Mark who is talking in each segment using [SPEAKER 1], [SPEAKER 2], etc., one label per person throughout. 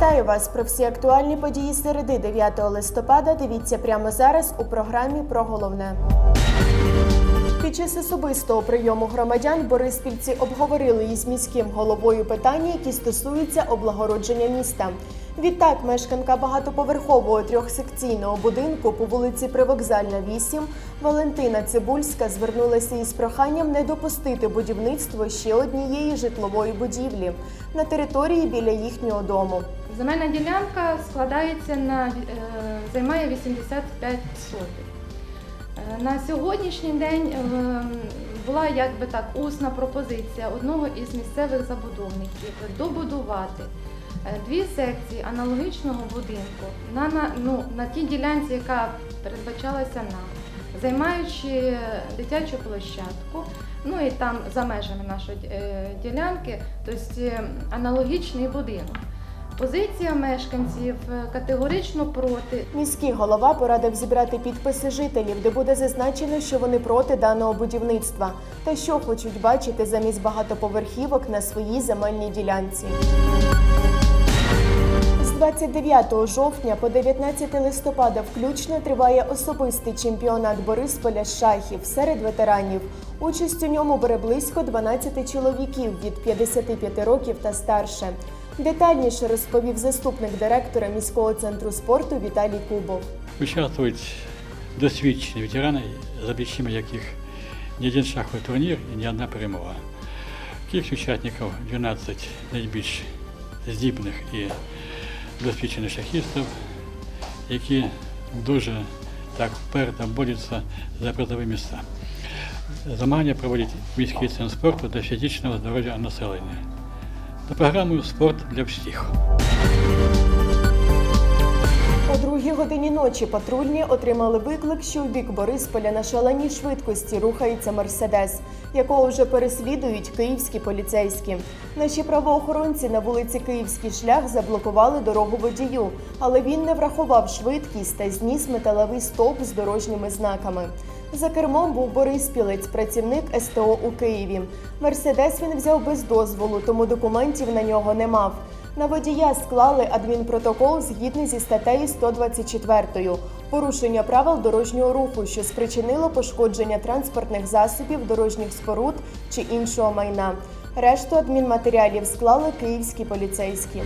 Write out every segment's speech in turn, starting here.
[SPEAKER 1] Вітаю вас про всі актуальні події середи 9 листопада. Дивіться прямо зараз у програмі про головне. Під час особистого прийому громадян бориспільці обговорили із міським головою питання, які стосуються облагородження міста. Відтак, мешканка багатоповерхового трьохсекційного будинку по вулиці Привокзальна, 8 Валентина Цибульська звернулася із проханням не допустити будівництво ще однієї житлової будівлі на території біля їхнього дому.
[SPEAKER 2] Земельна ділянка складається на е, займає 85 сотих. Е, На сьогоднішній день е, була якби так усна пропозиція одного із місцевих забудовників добудувати е, дві секції аналогічного будинку на, на, ну, на тій ділянці, яка передбачалася нам, займаючи дитячу площадку, ну і там за межами нашої ділянки, тобто аналогічний будинок. Позиція мешканців е, категорично проти.
[SPEAKER 1] Міський голова порадив зібрати підписи жителів, де буде зазначено, що вони проти даного будівництва та що хочуть бачити замість багатоповерхівок на своїй земельній ділянці. З 29 жовтня по 19 листопада включно триває особистий чемпіонат Борисполя з шахів серед ветеранів. Участь у ньому бере близько 12 чоловіків від 55 років та старше. Детальніше розповів заступник директора міського центру спорту Віталій Кубов.
[SPEAKER 3] Участвують досвідчені ветерани, за плечима яких не один шаховий турнір і не одна перемога. Кількість учасників 12 найбільш здібних і досвідчених шахістів, які дуже так вперто борються за призові місця. Змагання проводить міський центр спорту для фізичного здоров'я населення. За програмою спорт для всіх.
[SPEAKER 1] О другій годині ночі патрульні отримали виклик, що у бік Борисполя на шаленій швидкості рухається Мерседес, якого вже переслідують київські поліцейські. Наші правоохоронці на вулиці Київський шлях заблокували дорогу водію, але він не врахував швидкість та зніс металевий стовп з дорожніми знаками. За кермом був Бориспілець, працівник СТО у Києві. Мерседес він взяв без дозволу, тому документів на нього не мав. На водія склали адмінпротокол згідно зі статтею 124 порушення правил дорожнього руху, що спричинило пошкодження транспортних засобів, дорожніх споруд чи іншого майна. Решту адмінматеріалів склали київські поліцейські.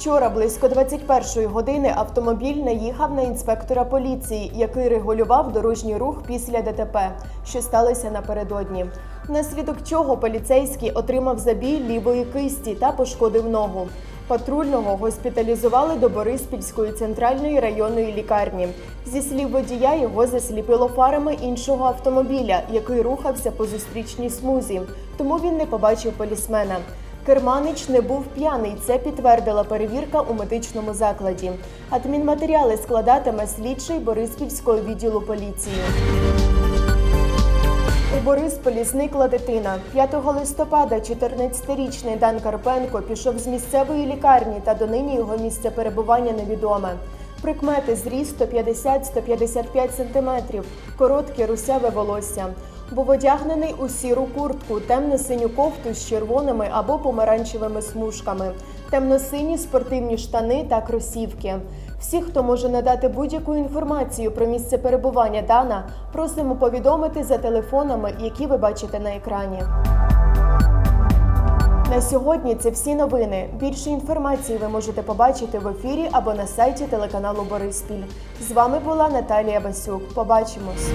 [SPEAKER 1] Вчора близько 21-ї години автомобіль наїхав на інспектора поліції, який регулював дорожній рух після ДТП, що сталося напередодні. Внаслідок чого поліцейський отримав забій лівої кисті та пошкодив ногу. Патрульного госпіталізували до Бориспільської центральної районної лікарні. Зі слів водія його засліпило фарами іншого автомобіля, який рухався по зустрічній смузі, тому він не побачив полісмена. Керманич не був п'яний. Це підтвердила перевірка у медичному закладі. Адмінматеріали складатиме слідчий Бориспільського відділу поліції. У Борисполі зникла дитина. 5 листопада 14-річний Дан Карпенко пішов з місцевої лікарні та донині його місце перебування невідоме. Прикмети зріст 150-155 см, коротке русяве волосся. Був одягнений у сіру куртку, темно-синю кофту з червоними або помаранчевими смужками, темно-сині спортивні штани та кросівки. Всі, хто може надати будь-яку інформацію про місце перебування Дана, просимо повідомити за телефонами, які ви бачите на екрані. На сьогодні це всі новини. Більше інформації ви можете побачити в ефірі або на сайті телеканалу Бориспіль. З вами була Наталія Басюк. Побачимось.